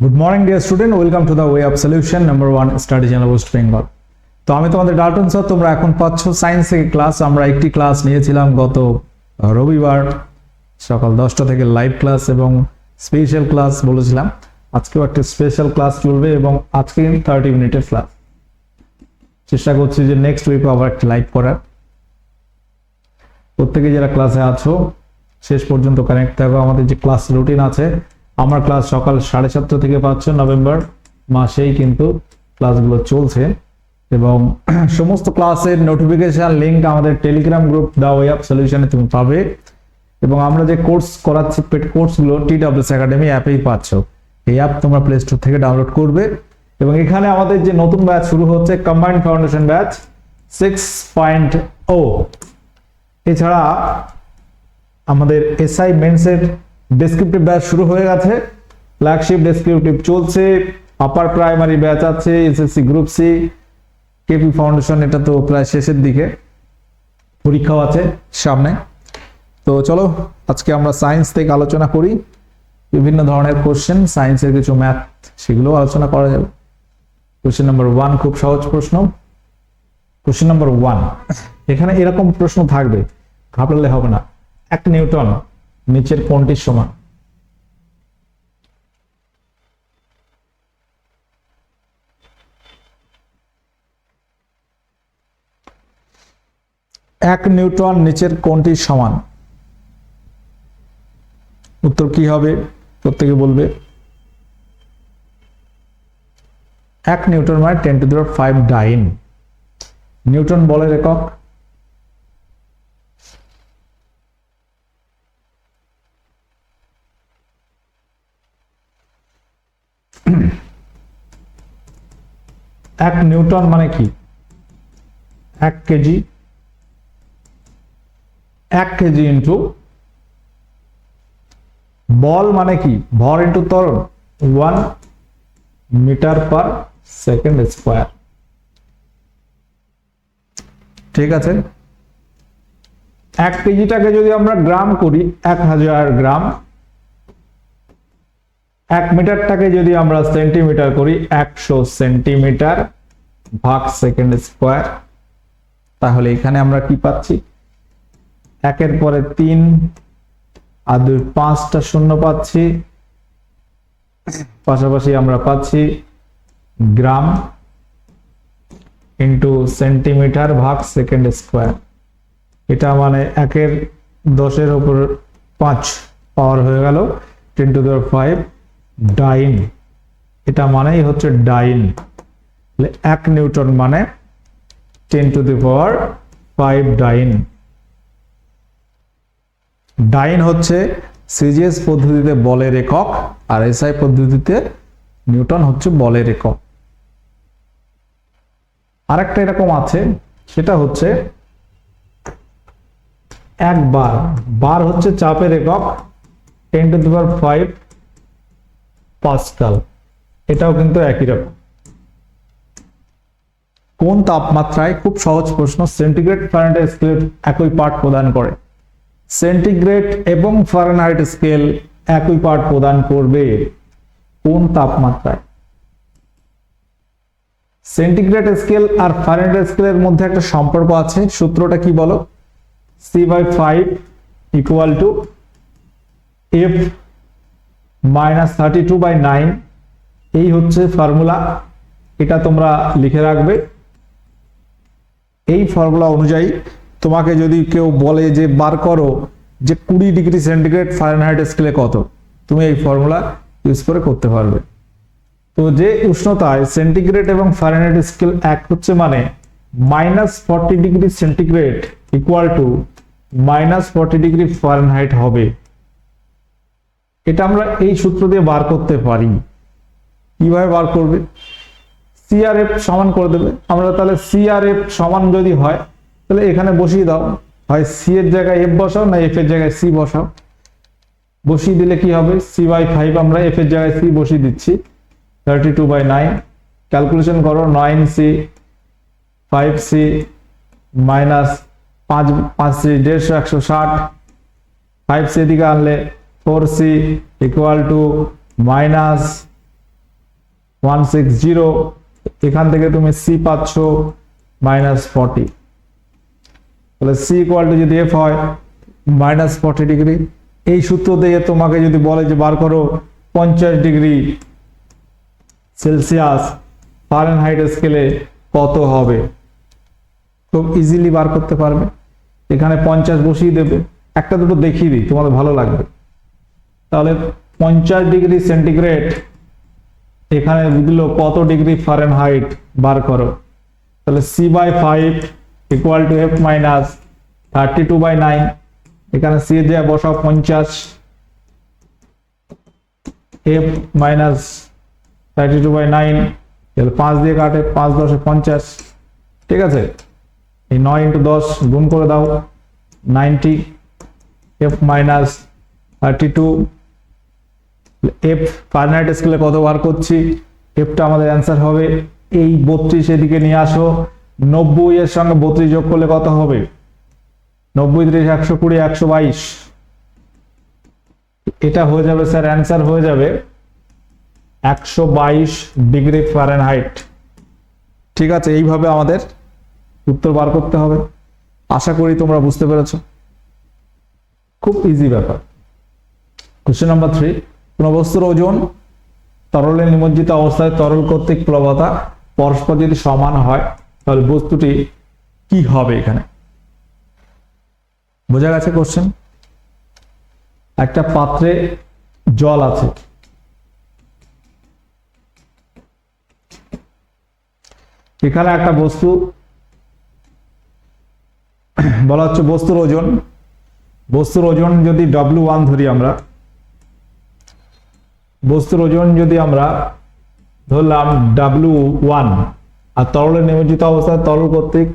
Good morning dear student welcome to the way of solution number one study channel West Bengal তো আমি তোমাদের Dalton sir তোমরা এখন পাচ্ছ সায়েন্স থেকে ক্লাস আমরা একটি ক্লাস নিয়েছিলাম গত রবিবার সকাল দশটা থেকে লাইভ ক্লাস এবং স্পেশাল ক্লাস বলেছিলাম। আজকেও একটা স্পেশাল ক্লাস চলবে এবং আজকে থার্টি মিনিটের ক্লাস চেষ্টা করছি যে নেক্সট উইকে আবার একটা লাইভ করার। প্রত্যেকে যারা ক্লাসে আছো, শেষ পর্যন্ত কানেক্ট থাকো। আমাদের যে ক্লাস রুটিন আছে আমার ক্লাস সকাল সাড়ে সাতটা থেকে পাচ্ছ নভেম্বর মাসেই কিন্তু ক্লাসগুলো চলছে। এবং সমস্ত ক্লাসের নোটিফিকেশন লিঙ্ক আমাদের Telegram group the way of সলিউশনে তুমি পাবে। এবং আমরা যে কোর্স করাচ্ছি পেড কোর্সগুলো টি ডাব্লিউএস একাডেমি অ্যাপেই পাচ্ছ। এই অ্যাপ তোমরা প্লে স্টোর থেকে ডাউনলোড করবে। এবং এখানে আমাদের যে নতুন ব্যাচ শুরু হচ্ছে combined foundation batch six point ও এছাড়া আমাদের এসআই মেন্সের ডেসক্রিপটিভ ব্যাচ শুরু হয়ে গেছে। ফ্ল্যাগশিপ ডেসক্রিপটিভ চলছে আপার প্রাইমারি ব্যাচ আছে SSC group C KP foundation এটা তো প্রায় শেষের দিকে। পরীক্ষাও আছে সামনে। তো চলো, আজকে আমরা সায়েন্স থেকে আলোচনা করি। বিভিন্ন ধরনের কোশ্চেন সায়েন্সের কিছু ম্যাথ সেগুলো আলোচনা করা যাবে। কোশ্চেন নাম্বার ওয়ান খুব সহজ প্রশ্ন। কোশ্চেন নাম্বার ওয়ান এখানে এরকম প্রশ্ন থাকবে, ঘাবড়ালে হবে না। এক নিউটন নিচের কোনটির সমান? এক নিউটন নিচের কোনটির সমান? উত্তর কি হবে? প্রত্যেকে বলবে। এক নিউটন মানে ten to the power five dyne newton বলের একক এক নিউটন মানে কি? এক কেজি। এক কেজি ইন্টু বল মানে কি? ভর ইন্টু ত্বরণ। One metre per second square ঠিক আছে? এক কেজিটাকে যদি আমরা গ্রাম করি, এক হাজার গ্রাম এক মিটারটাকে যদি আমরা সেন্টিমিটার করি, একশো সেন্টিমিটার ভাগ সেকেন্ড স্কোয়ার, তাহলে এখানে আমরা কি পাচ্ছি? একের পরে তিন, আর দুই, পাঁচটা শূন্য পাচ্ছি। পাশাপাশি আমরা পাচ্ছি গ্রাম ইন্টু সেন্টিমিটার ভাগ সেকেন্ড স্কোয়ার। এটা মানে একের দশের উপর পাঁচ পাওয়ার হয়ে গেল, ten to the power five dyne. এটা মানেই হচ্ছে ডাইন। এক নিউটন মানে ten to the power five dyne. Dyne হচ্ছে সিজিএস পদ্ধতিতে বলের একক, আর এসআই পদ্ধতিতে নিউটন হচ্ছে বলের একক। আরেকটা এরকম আছে, সেটা হচ্ছে এক বার। বার হচ্ছে চাপের একক, ten to the power five pascal এটাও কিন্তু একই রকম। কোন তাপমাত্রায়, খুব সহজ প্রশ্ন, সেন্টিগ্রেড ফারেনহাইট স্কেল একই পার্ট প্রদান করে। সেন্টিগ্রেড এবং ফারেনহাইট স্কেল একই পার্ট প্রদান করবে কোন তাপমাত্রায়? সেন্টিগ্রেড স্কেল আর ফারেনহাইট স্কেলের মধ্যে একটা সম্পর্ক আছে, সূত্রটা কি বলো? C by five equal to F minus thirty two by nine এই হচ্ছে ফর্মুলা এটা তোমরা লিখে রাখবে। এই ফর্মুলা অনুযায়ী তোমাকে যদি কেউ বলে যে, বার করো যে কুড়ি ডিগ্রি সেন্টিগ্রেড ফারেনহাইট স্কেলে কত, তুমি এই ফর্মুলা ইউজ করে করতে পারবে। তো যে উষ্ণতায় সেন্টিগ্রেড এবং ফারেনহাইট স্কেল এক হচ্ছে মানে minus forty degree centigrade equal to minus forty degree Fahrenheit হবে। এটা আমরা এই সূত্র দিয়ে বার করতে পারি। কীভাবে বার করবে? সিআরএফ সমান করে দেবে। আমরা তাহলে সিআরএফ সমান যদি হয়, তাহলে এখানে বসিয়ে দাও। হয় সি এর জায়গায় এফ বসাও না এফ এর জায়গায় সি বসাও। বসিয়ে দিলে কি হবে? সি বাই ফাইভ আমরা এফ এর জায়গায় সি বসিয়ে দিচ্ছি। Thirty two by nine calculation করো nine C five C minus পাঁচ পাঁচ সি দেড়শো, একশো ষাট। ফাইভ সি এদিকে আনলে four C equal to minus one six zero এখান থেকে তুমি সি পাচ্ছ মাইনাস ফর্টি তাহলে সি ইকুয়াল টু যদি এফ হয় মাইনাস ফর্টি ডিগ্রি এই সূত্র দিয়ে তোমাকে যদি বলে যে বার করো পঞ্চাশ ডিগ্রি সেলসিয়াস ফারেনহাইট স্কেলে কত হবে? খুব ইজিলি বার করতে পারবে। এখানে পঞ্চাশ বসিয়ে দেবে। একটা দুটো দেখিয়ে দিই, তোমাদের ভালো লাগবে। তাহলে পঞ্চাশ ডিগ্রি সেন্টিগ্রেড, এখানে দিল কত ডিগ্রি ফারেনহাইট বার করো। তাহলে C by five equal to F minus thirty two by nine এখানে সি দিয়ে বসাও পঞ্চাশ F minus thirty two by nine তাহলে পাঁচ দিয়ে কাটে পাঁচ দশে পঞ্চাশ, ঠিক আছে? এই নয় ইন্টু দশ গুণ করে দাও ninety F minus thirty two F Fahrenheit স্কেলে কত বার করছি? এফটা আমাদের অ্যান্সার হবে এই বত্রিশ এদিকে নিয়ে আসো। নব্বই এর সঙ্গে বত্রিশ যোগ করলে কত হবে? নব্বই ত্রিশ একশো কুড়ি, একশো বাইশ। এটা হয়ে যাবে স্যার অ্যান্সার হয়ে যাবে একশো বাইশ ডিগ্রি ফারেনহাইট ঠিক আছে, এইভাবে আমাদের উত্তর বার করতে হবে। আশা করি তোমরা বুঝতে পেরেছ। খুব ইজি ব্যাপার। কোশ্চেন নাম্বার থ্রি কোন বস্তুর ওজন তরলে নিমজ্জিত অবস্থায় তরল কর্তৃক প্লবতা পরস্পর যদি সমান হয়, তাহলে বস্তুটি কি হবে এখানে? বোঝা গেছে কোশ্চেন একটা পাত্রে জল আছে। এখানে একটা বস্তু, বলা হচ্ছে বস্তুর ওজন। বস্তুর ওজন যদি ডব্লিউ ওয়ান ধরি আমরা বস্তুর ওজন যদি আমরা ধরলাম ডাব্লিউ ওয়ান আর তরলে নিমজ্জিত অবস্থায় তরল কর্তৃক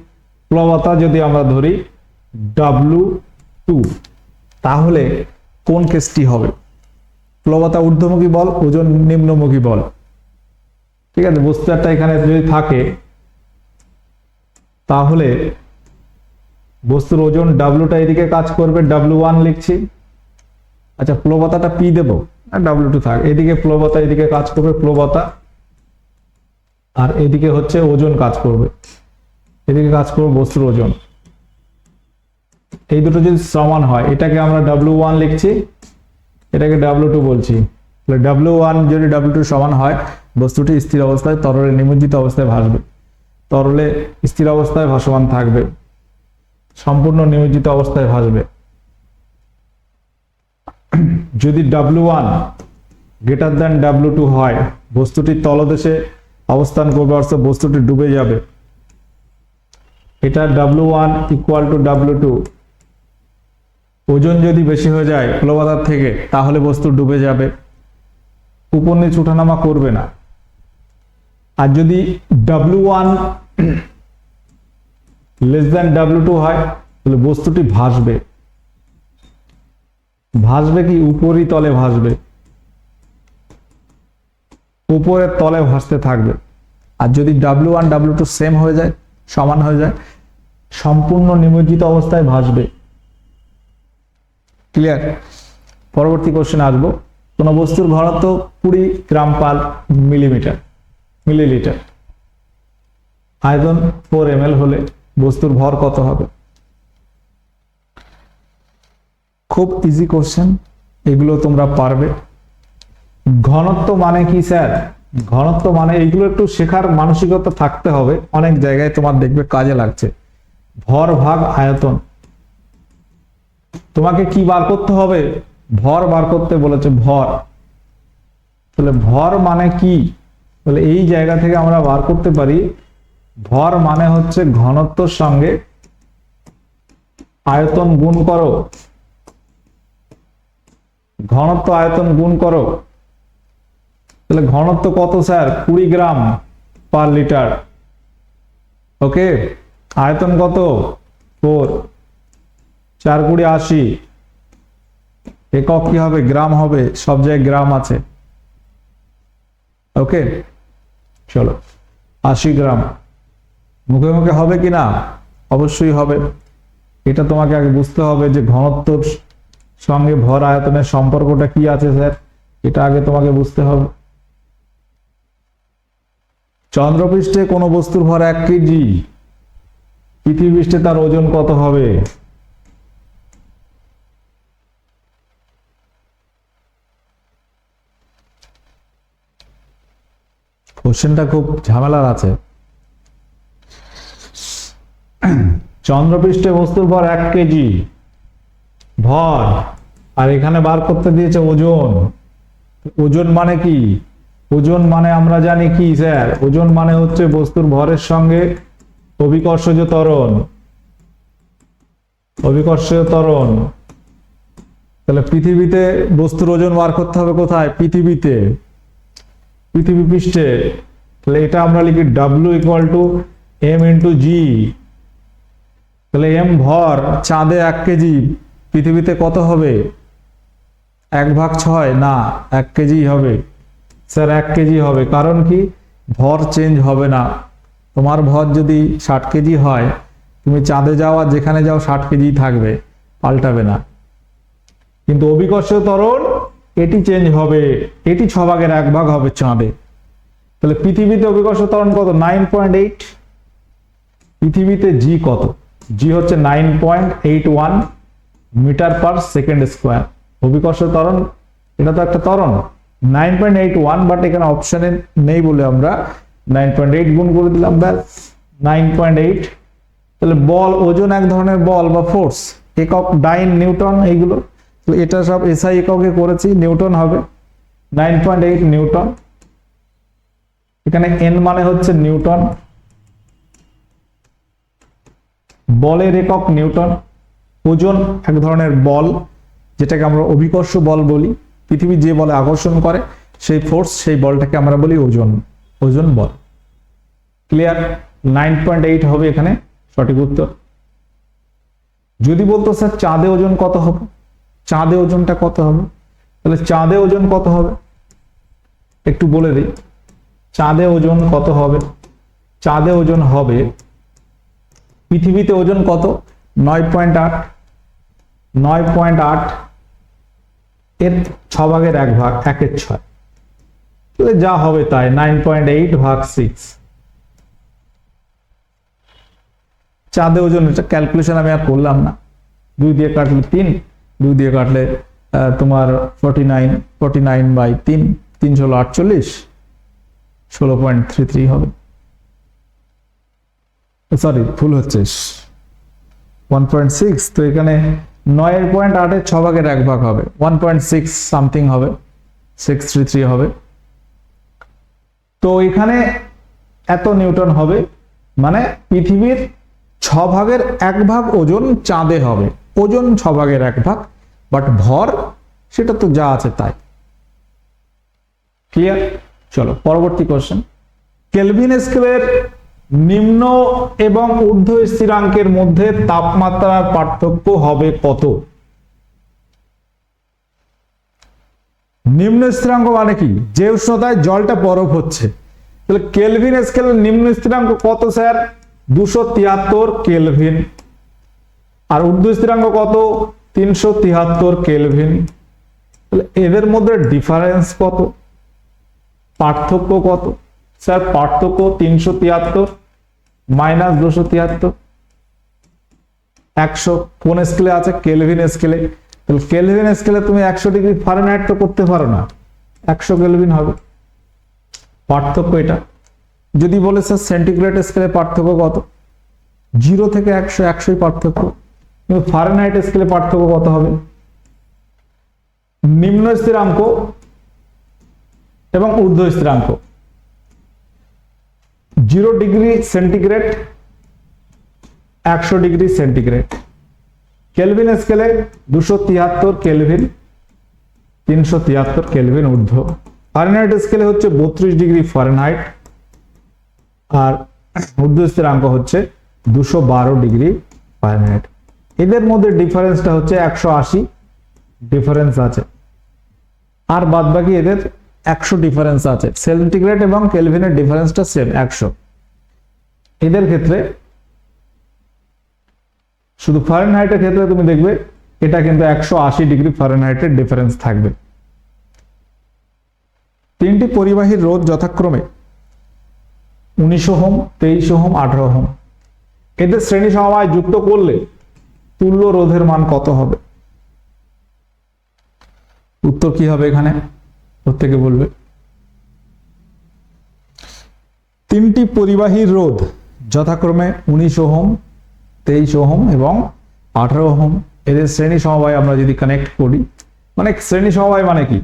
প্লবতা যদি আমরা ধরি ডাব্লিউ টু তাহলে কোন কেসটি হবে? প্লবতা ঊর্ধ্বমুখী বল, ওজন নিম্নমুখী বল। ঠিক আছে, বস্তু একটা এখানে যদি থাকে, তাহলে বস্তুর ওজন ডাব্লুটা এদিকে কাজ করবে ডাব্লু ওয়ান লিখছি। আচ্ছা প্লবতাটা পি দেবো। ডাব্লু টু থাক। এদিকে প্লবতা এদিকে কাজ করবে প্লবতা আর এদিকে হচ্ছে ওজন কাজ করবে। এদিকে কাজ করবে বস্তুর ওজন। এই দুটো যদি সমান হয়, এটাকে আমরা ডাব্লিউ ওয়ান লিখছি, এটাকে ডাব্লিউ টু বলছি। তাহলে ডাব্লু ওয়ান যদি ডাব্লিউ টু সমান হয়, বস্তুটি স্থির অবস্থায় তরলে নিমজ্জিত অবস্থায় ভাসবে। তরলে স্থির অবস্থায় ভাসমান থাকবে। সম্পূর্ণ নিমজ্জিত অবস্থায় ভাসবে। যদি W one greater than W two হয়, বস্তুটি তলদেশে অবস্থান করবে, অর্থাৎ বস্তুটি ডুবে যাবে। এটা W one equal to W two ওজন যদি বেশি হয়ে যায় প্লবতার থেকে, তাহলে বস্তু ডুবে যাবে। উপর নিচ উঠানামা করবে না। আর যদি W one less than W two হয়, তাহলে বস্তুটি ভাসবে। ভাসবে কি? উপরই তলে ভাসবে। উপরের তলে ভাসতে থাকবে। আর যদি W one W two same হয়ে যায়, সমান হয়ে যায়, সম্পূর্ণ নিমজ্জিত অবস্থায় ভাসবে। ক্লিয়ার পরবর্তী কোশ্চেন আসব। কোন বস্তুর ঘনত্ব কুড়ি গ্রাম পার মিলিমিটার, মিলিলিটার। আয়তন ফোর এম হলে বস্তুর ভর কত হবে? খুব ইজি কোশ্চেন এগুলো তোমরা পারবে। ঘনত্ব মানে কি, স্যার? ঘনত্ব মানে এগুলো একটু শেখার মানসিকতা থাকতে হবে, অনেক জায়গায় তোমার দেখবে কাজে লাগছে। ভর ভাগ আয়তন। তোমাকে কি বার করতে হবে? ভর বার করতে বলেছে ভর। তাহলে ভর মানে কি? তাহলে এই জায়গা থেকে আমরা বার করতে পারি, ভর মানে হচ্ছে ঘনত্বর সঙ্গে আয়তন গুণ করো। ঘনত্ব আয়তন গুণ করো। তাহলে ঘনত্ব কত স্যার? কুড়ি গ্রাম পার লিটার। ওকে? আয়তন কত? ফোর। চার কুড়ি আশি। একক কি হবে? গ্রাম হবে। সব জায়গায় গ্রাম আছে। ওকে? চলো। আশি গ্রাম। মুখে মুখে হবে কি না অবশ্যই হবে। এটা তোমাকে আগে বুঝতে হবে যে ঘনত্বর সঙ্গে ভর আয়তনের সম্পর্কটা কি আছে, স্যার? এটা আগে তোমাকে বুঝতে হবে। চন্দ্রপৃষ্ঠে কোনো বস্তুর ভর এক কেজি। পৃথিবী পৃষ্ঠে তার ওজন কত হবে? কোশ্চেনটা খুব ঝামেলার আছে। চন্দ্রপৃষ্ঠে বস্তুর ভর এক কেজি। ভর। আর এখানে বার করতে দিয়েছে ওজন। ওজন মানে কি? ওজন মানে আমরা জানি কি, স্যার? ওজন মানে হচ্ছে বস্তুর ভরের সঙ্গে অভিকর্ষজ ত্বরণ। অভিকর্ষজ ত্বরণ। তাহলে পৃথিবীতে বস্তুর ওজন বার করতে হবে কোথায়? পৃথিবীতে। পৃথিবী পৃষ্ঠে। তাহলে এটা আমরা লিখি W equal to M into G তাহলে এম ভর চাঁদে এক কেজি। পৃথিবীতে কত হবে? এক ভাগ ছয়? না, এক কেজি হবে। স্যার, এক কেজি হবে। কারণ কি? ভর চেঞ্জ হবে না। তোমার ভর যদি ষাট কেজি হয়, তুমি চাঁদে যাও আর যেখানে যাও ষাট কেজি থাকবে, পাল্টাবে না। কিন্তু অভিকর্ষ ত্বরণ, এটি চেঞ্জ হবে। এটি ছ ভাগের এক ভাগ হবে চাঁদে। তাহলে পৃথিবীতে অভিকর্ষ ত্বরণ কত? Nine point eight. পৃথিবীতে জি কত? জি হচ্ছে nine point eight one. Metre per second square. অভিকর্ষ ত্বরণ, এটা তো একটা ত্বরণ। Nine point eight one but এখানে অপশানে নেই বলে আমরা নাইন পয়েন্ট এইট গুণ করে দিলাম, ব্যাস। নাইন পয়েন্ট এইট তাহলে বল, ওজন এক ধরনের বল বা ফোর্স একক ডাইন নিউটন এইগুলো। তো এটা সব এসআই এককে করেছি, নিউটন হবে। Nine point eight newton. এখানে এন মানে হচ্ছে নিউটন। বলের একক নিউটন। ওজন এক ধরনের বল, যেটাকে আমরা অভিকর্ষ বল বলি। পৃথিবী যে বলে আকর্ষণ করে, সেই ফোর্স সেই বলটাকে আমরা বলি ওজন ওজন বল। ক্লিয়ার নাইন পয়েন্ট এইট হবে এখানে, সঠিক উত্তর। যদি বলতো, স্যার, চাঁদে ওজন কত হবে? চাঁদে ওজনটা কত হবে? তাহলে চাঁদে ওজন কত হবে? একটু বলে দিই। চাঁদে ওজন কত হবে? চাঁদে ওজন হবে, পৃথিবীতে ওজন কত? নয় পয়েন্ট আট, নয় পয়েন্ট আট, এর ছ ভাগের এক ভাগ, একের ছয়। যা হবে তাই, নাইন পয়েন্ট এইট ভাগ সিক্স। চাঁদে ওজন ক্যালকুলেশন আমি আর করলাম না। দুই দিয়ে কাটলে তিন, দুই দিয়ে কাটলে তোমার forty nine forty nine by তিন তিন ষোলো আটচল্লিশ, ষোলো পয়েন্ট থ্রি থ্রি হবে। সরি ভুল হচ্ছে। ওয়ান পয়েন্ট সিক্স তো এখানে নয়ের পয়েন্ট আটের ছ ভাগের এক ভাগ হবে। ওয়ান পয়েন্ট সিক্স সামথিং হবে। সিক্স থ্রি থ্রি হবে। তো এখানে এত নিউটন হবে মানে পৃথিবীর ছ ভাগের এক ভাগ ওজন চাঁদে হবে। ওজন ছ ভাগের এক ভাগ বাট ভর, সেটা তো যা আছে তাই। ক্লিয়ার চলো, পরবর্তী কোশ্চেন কেলভিন স্কেলের নিম্ন এবং ঊর্ধ্ব স্থিরাঙ্কের মধ্যে তাপমাত্রার পার্থক্য হবে কত? নিম্ন স্থিরাঙ্ক মানে কি? যে উষ্ণতায় জলটা বরফ হচ্ছে। তাহলে কেলভিন স্কেলের নিম্ন স্থিরাঙ্ক কত, স্যার? দুশো তিয়াত্তর কেলভিন। আর ঊর্ধ্ব স্থিরাঙ্ক কত? তিনশো তিয়াত্তর কেলভিন। তাহলে এদের মধ্যে ডিফারেন্স কত? পার্থক্য কত? স্যার, পার্থক্য তিনশো তিয়াত্তর। মাইনাস দুশো তিয়াত্তর। একশো কোন স্কেলে আছে? কেলভিন স্কেলে তাহলে কেলভিন স্কেলে তুমি একশো ডিগ্রি ফারেনহাইট তো করতে পারো না। একশো কেলভিন হবে। পার্থক্য এটা। যদি বলে স্যার সেন্টিগ্রেড স্কেলে পার্থক্য কত? জিরো থেকে একশো, একশোই পার্থক্য। কিন্তু ফারেনহাইট স্কেলে পার্থক্য কত হবে? নিম্ন স্থিরাঙ্ক এবং ঊর্ধ্ব স্থিরাঙ্ক। জিরো ডিগ্রি সেন্টিগ্রেড, একশো ডিগ্রি সেন্টিগ্রেড। কেলভিন স্কেলে দুশো তিয়াত্তর কেলভিন, তিনশো তিয়াত্তর কেলভিন ঊর্ধ্ব। ফারেনহাইট স্কেলে হচ্ছে বত্রিশ ডিগ্রি ফারেনহাইট, আর ঊর্ধ্ব স্থিরাঙ্ক হচ্ছে দুশো বারো ডিগ্রি ফারেনহাইট। এদের মধ্যে ডিফারেন্সটা হচ্ছে একশো আশি ডিফারেন্স আছে। আর বাদ বাকি এদের একশো ডিফারেন্স আছে। সেন্টিগ্রেড এবং কেলভিনের ডিফারেন্সটা সেম একশো। এদের ক্ষেত্রে শুধু ফারেনহাইটের ক্ষেত্রে তুমি দেখবে, এটা কিন্তু একশো আশি ডিগ্রি ফারেনহাইটের ডিফারেন্স থাকবে। তিনটি পরিবাহীর রোধ যথাক্রমে উনিশ ওহম, তেইশ ওহম, আঠারো ওহম। এদের শ্রেণি সমবায় যুক্ত করলে তুল্য রোধের মান কত হবে? উত্তর কি হবে এখানে? প্রত্যেকে বলবে। তিনটি পরিবাহীর রোধ, যথাক্রমে উনিশ ওহম, তেইশ ওহম এবং আঠারো ওহম। এদের শ্রেণি সমবায় আমরা যদি কানেক্ট করি মানে শ্রেণি সমবায় মানে কি?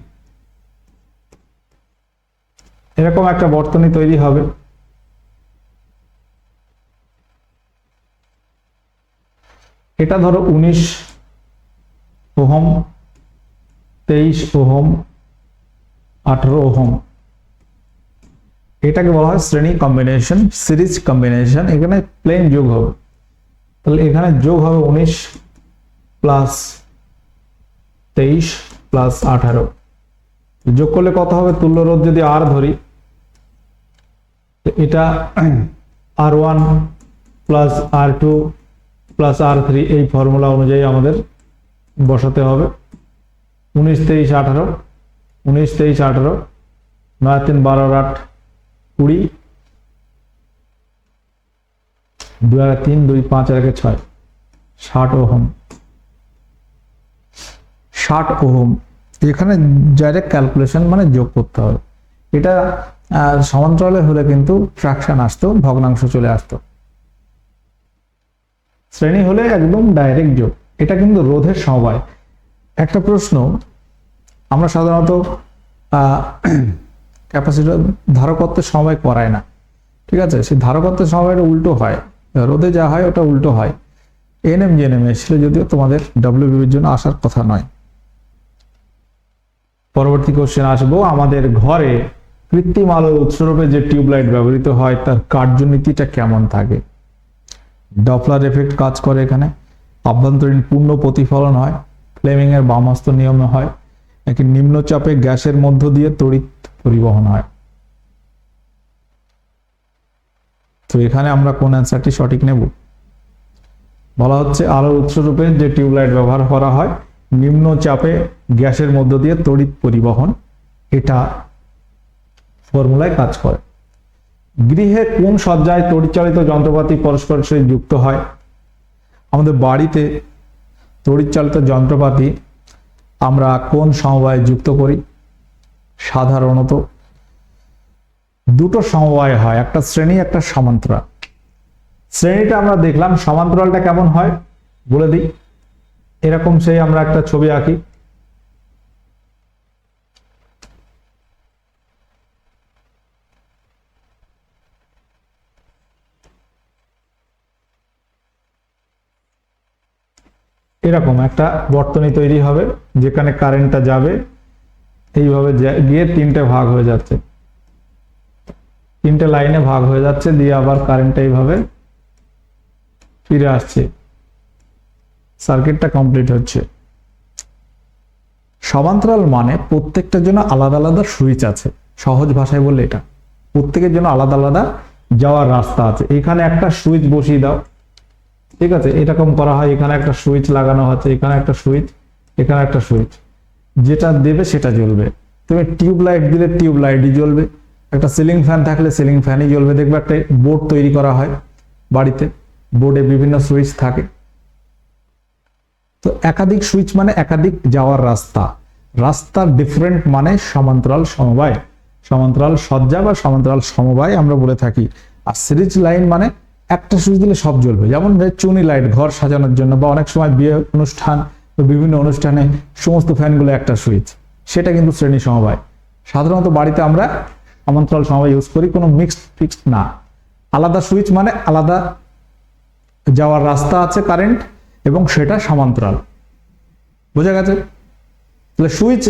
এরকম একটা বর্তনী তৈরি হবে। এটা ধরো উনিশ ওহম, তেইশ ওহম আঠারো ওহম। এটাকে বলা হয় শ্রেণি কম্বিনেশন সিরিজ কম্বিনেশন এখানে প্লেন যোগ হবে। তাহলে এখানে যোগ হবে উনিশ প্লাস তেইশ প্লাস আঠারো। যোগ করলে কত হবে? তুল্য রোধ যদি আর ধরি, এটা R one plus R two plus R three এই ফর্মুলা অনুযায়ী আমাদের বসাতে হবে। উনিশ, তেইশ, আঠারো উনিশ, তেইশ, আঠারো, নয়, তিন, বারো আট, কুড়ি, দুই আর তিন, দুই, পাঁচ, একে ছয়, ষাট ওহম। ষাট ওহম। এখানে ডাইরেক্ট ক্যালকুলেশন মানে যোগ করতে হবে। এটা সমান্তরালে হলে কিন্তু ফ্র্যাকশন আসতো, ভগ্নাংশ চলে আসতো। শ্রেণি হলে একদম ডাইরেক্ট যোগ। এটা কিন্তু রোধের সমবায়। একটা প্রশ্ন আমরা সাধারণত ক্যাপাসিটর ধারকত্বের সময় করায় না। ঠিক আছে? সেই ধারকত্বের সময়টা উল্টো হয়। রোদে যা হয়, ওটা উল্টো হয়। এনএম, জেএনএম এসেছিল যদিও তোমাদের ডব্লিউবির জন্য আসার কথা নয়। পরবর্তী কোশ্চেন আসব। আমাদের ঘরে কৃত্রিম আলোর উৎসরূপে যে টিউবলাইট ব্যবহৃত হয়, তার কার্যনীতিটা কেমন থাকে? ডপলার এফেক্ট কাজ করে এখানে। আভ্যন্তরীণ পূর্ণ প্রতিফলন হয়। ফ্লেমিং এর বামহস্ত নিয়মে হয়। নাকি নিম্নচাপে গ্যাসের মধ্য দিয়ে তড়িৎ পরিবহন হয়? তো এখানে আমরা কোন অ্যান্সারটি সঠিক নেব? বলা হচ্ছে, আলোর উৎসরূপে যে টিউবলাইট ব্যবহার করা হয় নিম্ন চাপে গ্যাসের মধ্য দিয়ে তড়িৎ পরিবহন, এটা ফর্মুলায় কাজ করে। গৃহে কোন সজ্জায় তড়িৎচালিত যন্ত্রপাতি পরস্পরের সঙ্গে যুক্ত হয়? আমাদের বাড়িতে তড়িৎচালিত যন্ত্রপাতি আমরা কোন সমবায় যুক্ত করি? সাধারণত দুটো সমবায় হয়, একটা শ্রেণি, একটা সমান্তরাল। শ্রেণীটা আমরা দেখলাম সমান্তরালটা কেমন হয়? বলে দিই। এরকম সেই আমরা একটা ছবি আঁকি। এরকম একটা বর্তনী তৈরি হবে, যেখানে কারেন্টটা যাবে, এইভাবে গিয়ে তিনটে ভাগ হয়ে যাচ্ছে। তিনটে লাইনে ভাগ হয়ে যাচ্ছে, দিয়ে আবার কারেন্টটা এইভাবে ফিরে আসছে। সার্কিটটা কমপ্লিট হচ্ছে। সমান্তরাল মানে প্রত্যেকটার জন্য আলাদা আলাদা সুইচ আছে। সহজ ভাষায় বললে এটা। প্রত্যেকের জন্য আলাদা আলাদা যাওয়ার রাস্তা আছে। এখানে একটা সুইচ বসিয়ে দাও। ঠিক আছে? এরকম করা হয়, এখানে একটা সুইচ লাগানো হচ্ছে, এখানে একটা সুইচ, এখানে একটা সুইচ। যেটা দেবে সেটা জ্বলবে। তুমি টিউব লাইট দিলে টিউব লাইটই জ্বলবে। একটা সিলিং ফ্যান থাকলে সিলিং ফ্যানই জ্বলবে। দেখবে একটা বোর্ড তৈরি করা হয় বাড়িতে। বোর্ডে বিভিন্ন সুইচ থাকে। তো একাধিক সুইচ মানে একাধিক যাওয়ার রাস্তা। রাস্তা ডিফারেন্ট মানে সমান্তরাল সমবায়। সমান্তরাল সজ্জা বা সমান্তরাল সমবায় আমরা বলে থাকি। আর সিরিজ লাইন মানে একটা সুইচ দিলে সব জ্বলবে। যেমন চুনি লাইট ঘর সাজানোর জন্য বা অনেক সময় বিয়ে অনুষ্ঠান বিভিন্ন অনুষ্ঠানে সমস্ত ফ্যানগুলো একটা সুইচ। সেটা কিন্তু শ্রেণি সমবায়। সাধারণত বাড়িতে আমরা সমান্তরাল সমবায় ইউজ করি, কোনো মিক্সড ফিক্সড না। আলাদা সুইচ মানে আলাদা যাওয়ার রাস্তা আছে কারেন্ট এবং সেটা সমান্তরাল। বোঝা গেছে? তাহলে সুইচ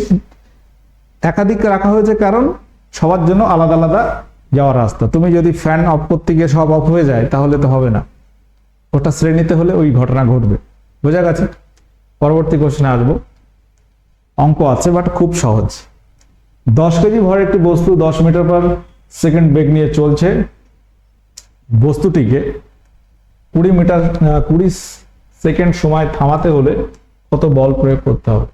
একাধিক রাখা হয়েছে কারণ সবার জন্য আলাদা আলাদা যাওয়ার রাস্তা। তুমি যদি ফ্যান অফ করতে গিয়ে সব অফ হয়ে যায়, তাহলে তো হবে না। ওটা শ্রেণীতে হলে ওই ঘটনা ঘটবে। বোঝা গেছে? পরবর্তী কোশ্চেনে আসব। অঙ্ক আছে বাট খুব সহজ। দশ কেজি ভরের একটি বস্তু দশ মিটার পার সেকেন্ড বেগ নিয়ে চলছে। বস্তুটিকে কুড়ি মিটার কুড়ি সেকেন্ড সময় থামাতে হলে কত বল প্রয়োগ করতে হবে?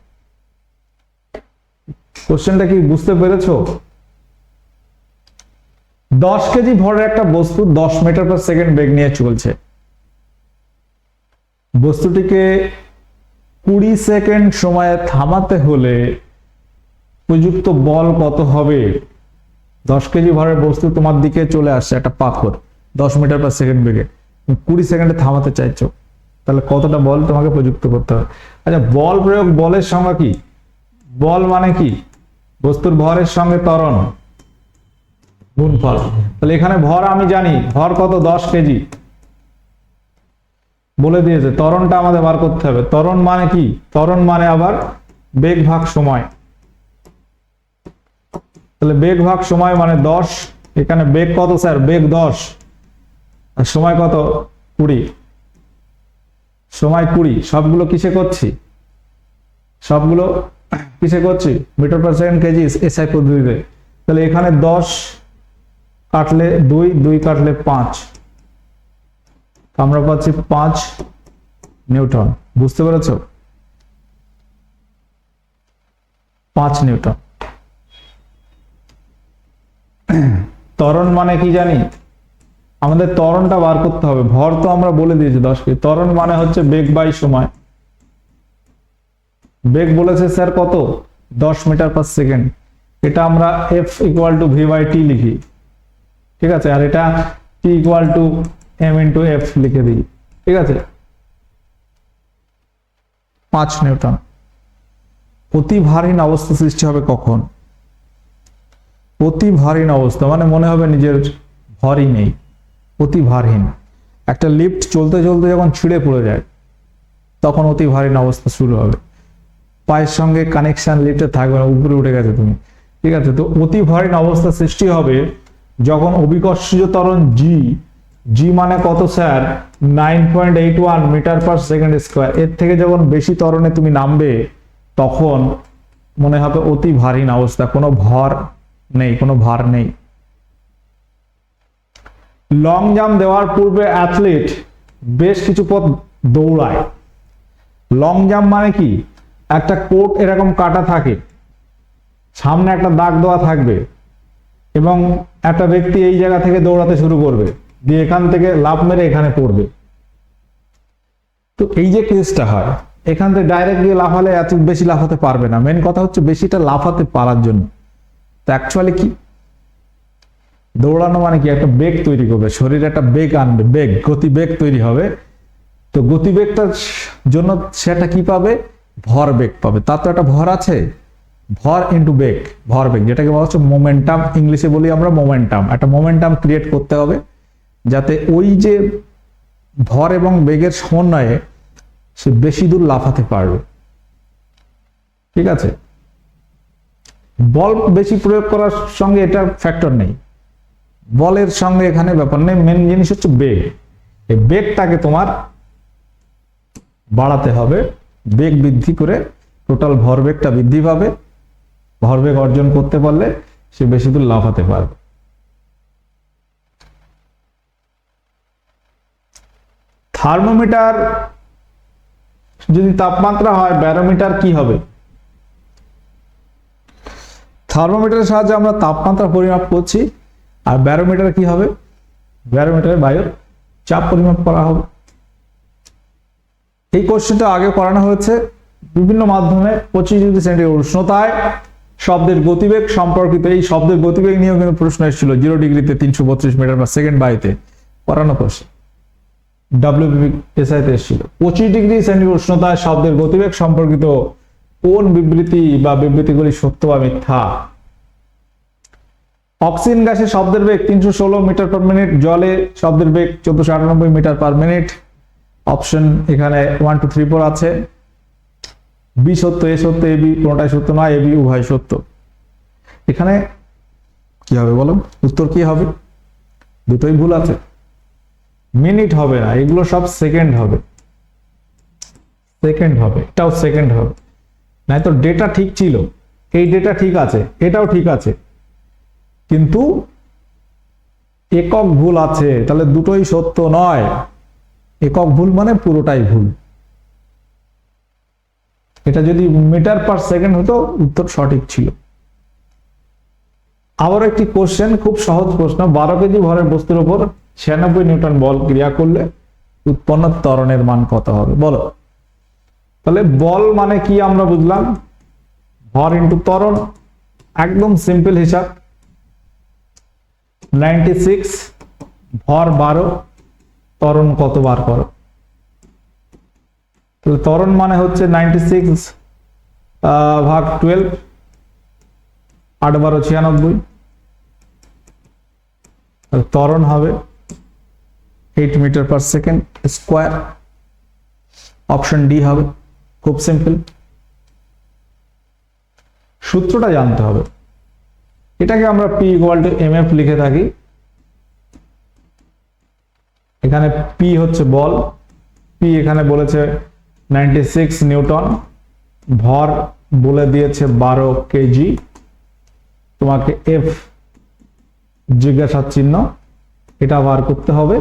কোশ্চেনটা কি বুঝতে পেরেছ? দশ কেজি ভরের একটা বস্তু দশ মিটার পার সেকেন্ড বেগ নিয়ে চলছে। বস্তুটিকে কুড়ি সেকেন্ড সময়ে থামাতে হলে উপযুক্ত বল কত হবে? দশ কেজি ভরের বস্তু তোমার দিকে চলে আসছে একটা পাথর দশ মিটার পার সেকেন্ড বেগে। কুড়ি সেকেন্ডে থামাতে চাইছো, তাহলে কতটা বল তোমাকে প্রযুক্ত করতে হবে? আচ্ছা বল প্রয়োগ বলের সংজ্ঞা কি? বল মানে কি? বস্তুর ভরের সঙ্গে ত্বরণ। গুণফল। তাহলে এখানে ভর আমি জানি, ভর কত? দশ কেজি। বলে দিয়েছে তরণটা আমাদের বার করতে হবে। তরণ মানে কি? তরণ মানে আবার বেগ ভাগ সময়। তাহলে বেগ ভাগ সময় মানে দশ। এখানে বেগ কত স্যার? বেগ দশ। আর সময় কত? কুড়ি। সময় কুড়ি। সবগুলো কিসে করছি? সবগুলো কিসে করছি? Metre per second KG SI পদ্ধতিতে। তাহলে এখানে দশ কাটলে দুই দুই কাটলে পাঁচ। আমরা পাচ্ছি পাঁচ নিউটন। বুঝতে পেরেছ? পাঁচ নিউটন। ত্বরণ মানে কি জানি? আমাদের ত্বরণটা বার করতে হবে। ভর তো আমরা বলে দিয়েছি দশ কেজি ত্বরণ মানে হচ্ছে বেগ বাই সময়। বেগ বলেছে স্যার কত? দশ মিটার পার সেকেন্ড। এটা আমরা F equal to V by T লিখি। ঠিক আছে? আর এটা T equal to M into F লিখে দিই। ঠিক আছে? পাঁচ নিউটন। অতি ভারীন অবস্থা সৃষ্টি হবে কখন? অতি ভারীন অবস্থা মানে মনে হবে নিজের ভরই নেই। অতি ভারহীন একটা লিফট চলতে চলতে যখন ছিঁড়ে পড়ে যায়, তখন অতি ভারীন অবস্থা শুরু হবে। পায়ের সঙ্গে কানেকশন লিফটে থাকবে না, উপরে উঠে গেছে তুমি। ঠিক আছে? তো অতি ভারীন অবস্থা সৃষ্টি হবে যখন অভিকর্ষজ ত্বরণ জি জি মানে কত sir? Nine point eight one metre per second square. এর থেকে যখন বেশি ত্বরণে তুমি নামবে, তখন মনে হবে অতি ভারীন অবস্থা, কোনো ভর নেই, কোনো ভার নেই। লং জাম্প দেওয়ার পূর্বে অ্যাথলিট বেশ কিছু পথ দৌড়ায়। লং জাম্প মানে কি? একটা কোট এরকম কাটা থাকে, সামনে একটা দাগ দেওয়া থাকবে এবং একটা ব্যক্তি এই জায়গা থেকে দৌড়াতে শুরু করবে, দিয়ে এখান থেকে লাফ মেরে এখানে পড়বে। তো এই যে কেসটা হয়, এখান থেকে ডাইরেক্ট গিয়ে লাফালে এত বেশি লাফাতে পারবে না। মেন কথা হচ্ছে বেশিটা লাফাতে পারার জন্য। তো অ্যাকচুয়ালি কি? দৌড়ানো মানে কি? একটা বেগ তৈরি করবে। শরীরে একটা বেগ আনবে, বেগ গতিবেগ তৈরি হবে। তো গতিবেগটার জন্য সেটা কি পাবে? ভর বেগ পাবে। তার তো একটা ভর আছে। ভর ইন্টু বেগ ভর বেগ যেটাকে বলা হচ্ছে মোমেন্টাম ইংলিশে বলি আমরা মোমেন্টাম একটা মোমেন্টাম ক্রিয়েট করতে হবে, যাতে ওই যে ভর এবং বেগের সমন্বয়ে সে বেশি দূর লাফাতে পারবে। ঠিক আছে? বল বেশি প্রয়োগ করার সঙ্গে এটা ফ্যাক্টর নেই। বলের সঙ্গে এখানে ব্যাপার নেই মেন জিনিস হচ্ছে বেগ এই বেগটাকে তোমার বাড়াতে হবে বেগ বৃদ্ধি করে টোটাল ভরবেগটা বৃদ্ধি পাবে। ভরবেগ অর্জন করতে পারলে সে বেশি দূর লাফাতে পারবে। থার্মোমিটার যদি তাপমাত্রা হয়, ব্যারোমিটার কি হবে? থার্মোমিটারের সাহায্যে আমরা তাপমাত্রা পরিমাপ করছি, আর ব্যারোমিটার কি হবে? ব্যারোমিটারে বায়ুর চাপ পরিমাপ করা হবে। এই কোশ্চেনটা আগে করানো হয়েছে বিভিন্ন মাধ্যমে পঁচিশ ডিগ্রি সেন্টিগ্রেড উষ্ণতায় শব্দের গতিবেগ সম্পর্কিত, এই শব্দের গতিবেগ নিয়েও কিন্তু প্রশ্ন এসেছিল। জিরো ডিগ্রিতে তিনশো বত্রিশ মিটার পার সেকেন্ড বায়ুতে। করানো কোশ্চেন ডাব্লিউবি এসআইতে এসেছিল। পঁচিশ ডিগ্রি সেন্টিগ্রেড উষ্ণতায় শব্দের গতিবেগ সম্পর্কিত কোন বিবৃতি বা বিবৃতিগুলি সত্য বা মিথ্যা? অক্সিজেন গ্যাসে শব্দের বেগ তিনশো ষোলো মিটার পার মিনিট জলে শব্দের বেগ চোদ্দশো আটানব্বই মিটার পার মিনিট অপশন এখানে ওয়ান টু থ্রি ফোর আছে। বি সত্য, এ সত্য, এ বি, কোনটাই সত্য নয়, এ বি, উভয় সত্য। এখানে কি হবে বলো? উত্তর কি হবে? দুটোই ভুল আছে। মিনিট হবে না, এগুলো সব সেকেন্ড হবে। সেকেন্ড হবে, এটাও সেকেন্ড হবে। নাই তো ডেটা ঠিক ছিল, এই ডেটা ঠিক আছে, এটাও ঠিক আছে। কিন্তু একক ভুল আছে, তাহলে দুটোই সত্য নয়। একক ভুল মানে পুরোটাই ভুল। এটা যদি মিটার পার সেকেন্ড হতো উত্তর সঠিক ছিল। আবার একটি কোশ্চেন খুব সহজ প্রশ্ন। বারো কেজি ভরের বস্তুর উপর ছিয়ানব্বই নিউটন বল ক্রিয়া করলে উৎপন্ন ত্বরণের মান কত হবে? বলো। তাহলে বল মানে কি আমরা বুঝলাম? ভর ইন্টু ত্বরণ, একদম সিম্পল হিসাব। নাইনটি সিক্স ভর বারো, ত্বরণ কত বার করো? তাহলে ত্বরণ মানে হচ্ছে নাইনটি সিক্স ভাগ টুয়েলভ আট বারো ছিয়ানব্বই। ত্বরণ হবে eight metre per second square option D হবে, খুব সিম্পল সূত্রটা জানতে হবে। এটাকে আমরা P equal to M F লিখে থাকি। এখানে পি হচ্ছে বল পি এখানে বলেছে নাইনটি সিক্স নিউটন, ভর বলে দিয়েছে বারো কেজি। তোমাকে এফ জিজ্ঞাসার চিহ্ন, এটা বার করতে হবে।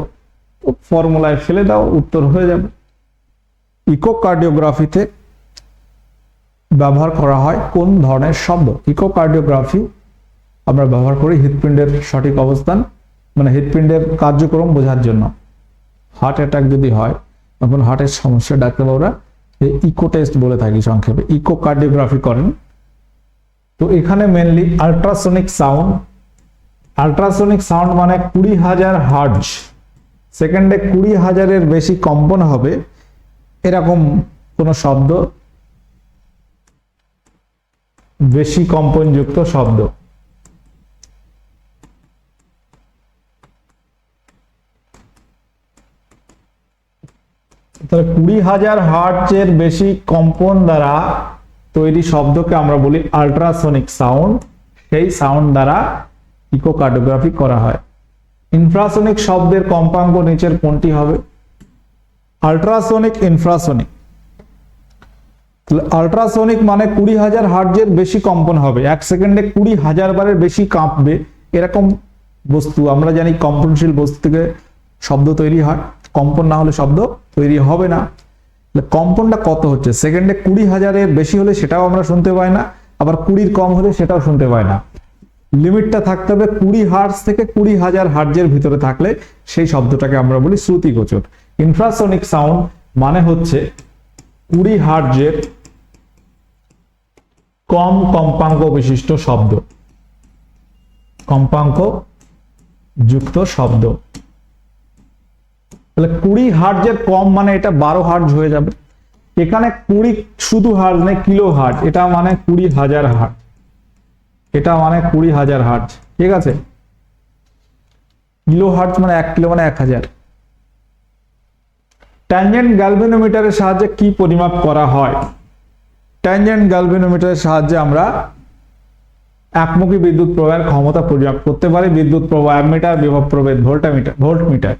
ফর্মুলায় ফেলে দাও, উত্তর হয়ে যাবে। ইকোকার্ডিওগ্রাফিতে ব্যবহার করা হয় কোন ধরনের শব্দ? ইকোকার্ডিওগ্রাফি আমরা ব্যবহার করি হৃৎপিণ্ডের সঠিক অবস্থান মানে হৃৎপিণ্ডের কার্যক্রম বোঝার জন্য। হার্ট অ্যাটাক যদি হয় তখন হার্টের সমস্যা, ডাক্তারবাবুরা ইকো টেস্ট বলে থাকি সংক্ষেপে। ইকোকার্ডিওগ্রাফি করেন। তো এখানে mainly ultrasonic sound ultrasonic sound মানে কুড়ি হাজার হার্জ সেকেন্ডে কুড়ি হাজারের বেশি কম্পন হবে, এরকম কোনো শব্দ। বেশি কম্পনযুক্ত শব্দ। তাহলে কুড়ি হাজার হার্টজের বেশি কম্পন দ্বারা তৈরি শব্দকে আমরা বলি আল্ট্রাসোনিক সাউন্ড। সেই সাউন্ড দ্বারা ইকোকার্ডিওগ্রাফি করা হয়। ইনফ্রাসোনিক শব্দের কম্পাঙ্ক নিচের কোনটি হবে? আল্ট্রাসোনিক ইনফ্রাসোনিক। আল্ট্রাসোনিক মানে কুড়ি হাজার হার্টজের বেশি কম্পন হবে। এক সেকেন্ডে কুড়ি হাজার বারের বেশি কাঁপবে। এরকম বস্তু, আমরা জানি কম্পনশীল বস্তু থেকে শব্দ তৈরি হয়। কম্পন না হলে শব্দ তৈরি হবে না। কম্পনটা কত হচ্ছে? সেকেন্ডে কুড়ি হাজারের বেশি হলে সেটাও আমরা শুনতে পাই না, আবার কুড়ির কম হলে সেটাও শুনতে পাই না। লিমিটটা থাকতে হবে কুড়ি হার্টস থেকে কুড়ি হাজার হার্জের ভিতরে থাকলে সেই শব্দটাকে আমরা বলি শ্রুতিগোচর। ইনফ্রাসনিক সাউন্ড মানে হচ্ছে কুড়ি হার্জের কম কম্পাঙ্ক বিশিষ্ট শব্দ। কম্পাঙ্ক যুক্ত শব্দ। তাহলে কুড়ি হার্টজের কম মানে এটা বারো হার্জ হয়ে যাবে। এখানে কুড়ি শুধু হার্ট নেই কিলো হার্ট এটা মানে কুড়ি হাজার হার্ট এটা মানে কুড়ি হাজার হার্ট ঠিক আছে? কিলো হার্ট মানে এক কিলো মানে এক হাজার। ট্যানজেন্ট গ্যালভেনোমিটারের সাহায্যে কি পরিমাপ করা হয়? ট্যানজেন্ট গ্যালভেনোমিটারের সাহায্যে আমরা একমুখী বিদ্যুৎ প্রবাহের ক্ষমতা পরিমাপ করতে পারি। বিদ্যুৎ প্রবাহ অ্যামিটার বিভব প্রভেদ ভোল্টামিটার ভোল্ট মিটার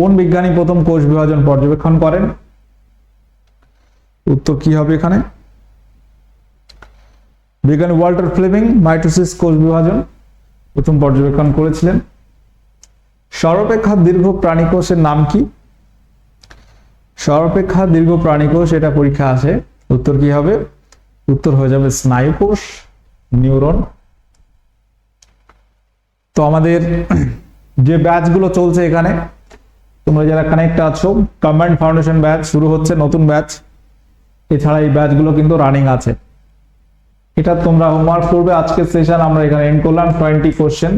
কোন বিজ্ঞানী প্রথম কোষ বিভাজন পর্যবেক্ষণ করেন? উত্তর কি হবে এখানে? বিজ্ঞানী ওয়াল্টার ফ্লেমিং, মাইটোসিস কোষ বিভাজন, প্রথম পর্যবেক্ষণ করেছিলেন। সর্বাপেক্ষা দীর্ঘ প্রাণীকোষের নাম কি? সর্বাপেক্ষা দীর্ঘ প্রাণীকোষ এটা পরীক্ষা আসে উত্তর কি হবে? উত্তর হয়ে যাবে স্নায়ু কোষ, নিউরন। তো আমাদের যে ব্যাচগুলো চলছে এখানে তোমরা যারা কানেক্ট আছো কম্বাইন্ড ফাউন্ডেশন ব্যাচ শুরু হচ্ছে, নতুন ব্যাচ এছাড়া এই ব্যাচগুলো কিন্তু রানিং আছে। এটা তোমরা হোমওয়ার্ক করবে। আজকের সেশন আমরা এখানে এন্ড করলাম টোয়েন্টি কোশ্চেন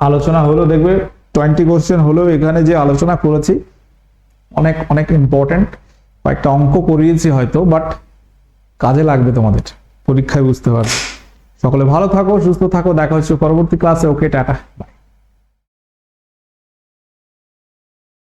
আলোচনা হলো, দেখবে টোয়েন্টি কোশ্চেন হলেও এখানে যে আলোচনা করেছি, অনেক অনেক ইম্পর্টেন্ট কয়েকটা অঙ্ক করিয়েছি হয়তো বাট কাজে লাগবে তোমাদের। পরীক্ষায় বুঝতে পারবে। সকলে ভালো থাকো, সুস্থ থাকো। দেখা হচ্ছে পরবর্তী ক্লাসে ওকে টাটা।